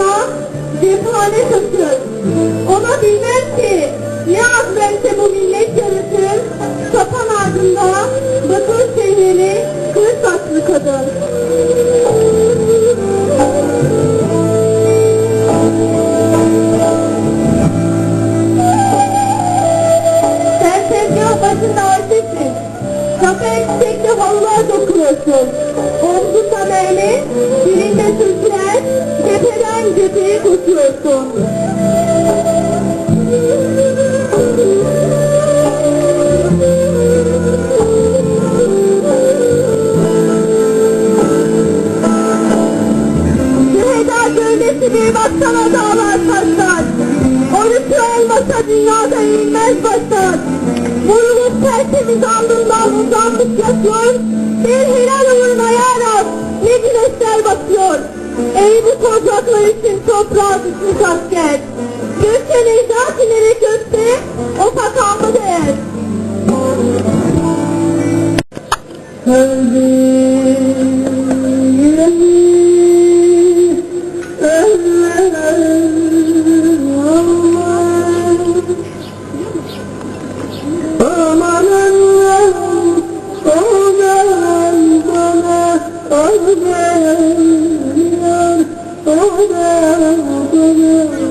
evladına cephane taşır. Ona bilmem ki ne azmerse bu millet yaratır. Sapan ardında bakır şehri kır saçlı kadın. Başında artistin. Kafaya çiçekli halılar dokuyorsun. Omzu tamerli, cepheye koşuyorsun. Şüheda gövdesi bir baksana dağlar taşlar. Orası olmasa dünyada inmez başlar. Vurulup tertemiz alnından uzanmış yatıyor. Bir Ey bu topraklar için toprağa düşmüş asker. Gökte necdat inerek gökte o sakallı değer. Bana azmediyor, odan bana.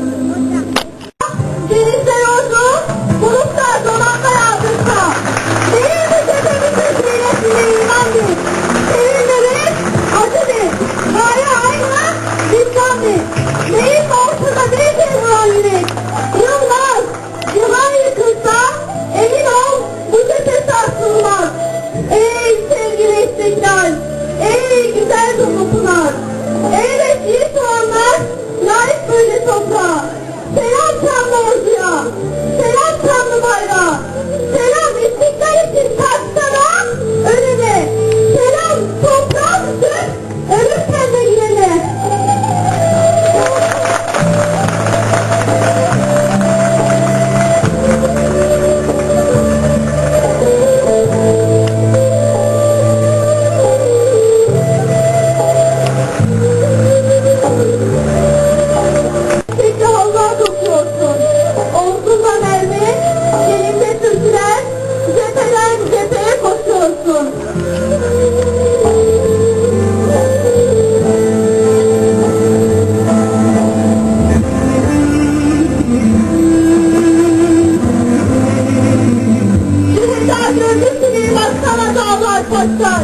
taşlar.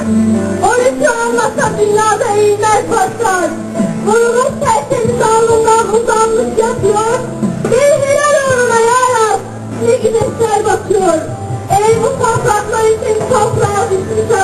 Oruç olmasa dünyada eğilmez başlar. Vurulup tertemiz alnından uzanmış yatıyor. Bir helal uğruna yarar. Ne güneşler bakıyor. Ey bu topraklar için toprağa düşmüş